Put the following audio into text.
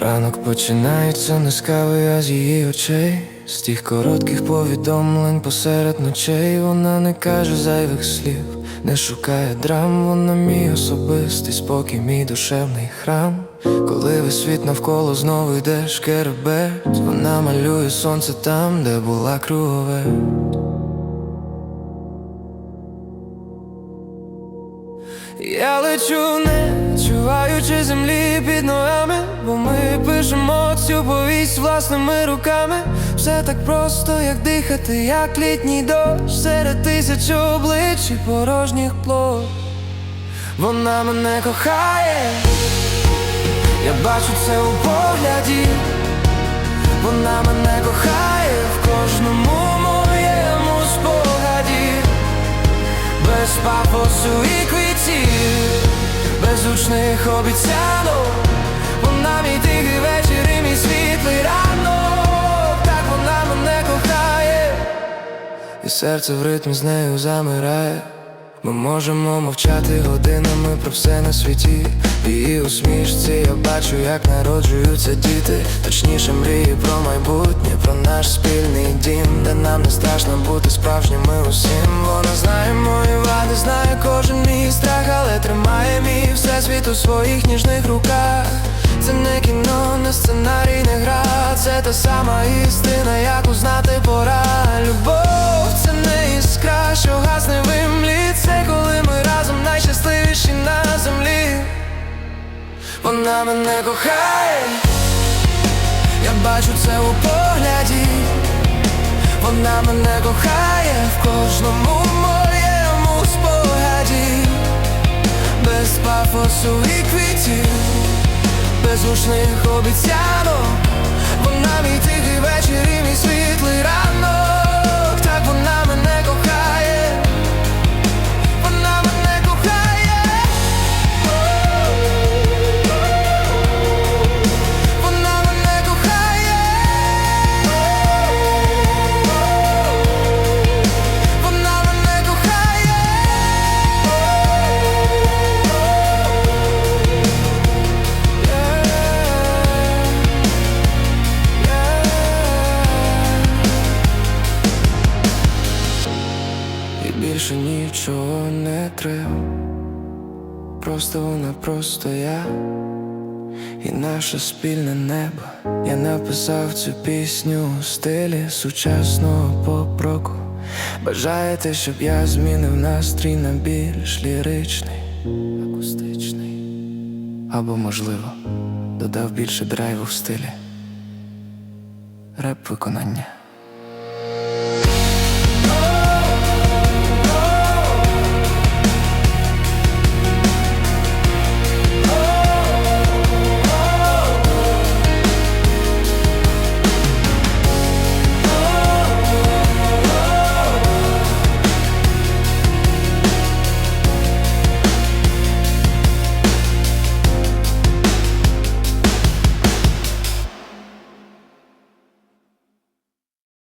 Ранок починається не з кави, а з її очей. З тих коротких повідомлень посеред ночей вона не каже зайвих слів, не шукає драм, вона мій особистий спокій, мій душевний храм. Коли весь світ навколо знову йде шкереберть, вона малює сонце там, де була круговерть. Я лечу, не чуваючи землі під ногами, бо ми пишемо цю повість власними руками. Все так просто, як дихати, як літній дощ серед тисяч облич і порожніх площ. Вона мене кохає, я бачу це у погляді. Вона мене кохає в кожному моєму спогаді без пафосу і квітів, без гучних обіцянок Вона мій і серце в ритмі з нею замирає. Ми можемо мовчати годинами про все на світі. В її усмішці я бачу, як народжуються діти. Точніше мрії про майбутнє, про наш спільний дім, де нам не страшно бути справжніми усім. Вона знає мої вади, знає кожен мій страх, але тримає мій всесвіт у своїх ніжних руках. Це не кіно, не сценарій, не гра, це та сама істина, як узнати пора. Любов іскра, що гасне в імлі Це коли ми разом найщасливіші на землі. Вона мене кохає, я бачу це у погляді. Вона мене кохає в кожному моєму спогаді, без пафосу і квітів, без гучних обіцянок. Більше нічого не треба. Просто вона, просто я і наше спільне небо. Я написав цю пісню у стилі сучасного поп-року Бажаєте, щоб я змінив настрій на більш ліричний, акустичний, або, можливо, додав більше драйву в стилі реп виконання.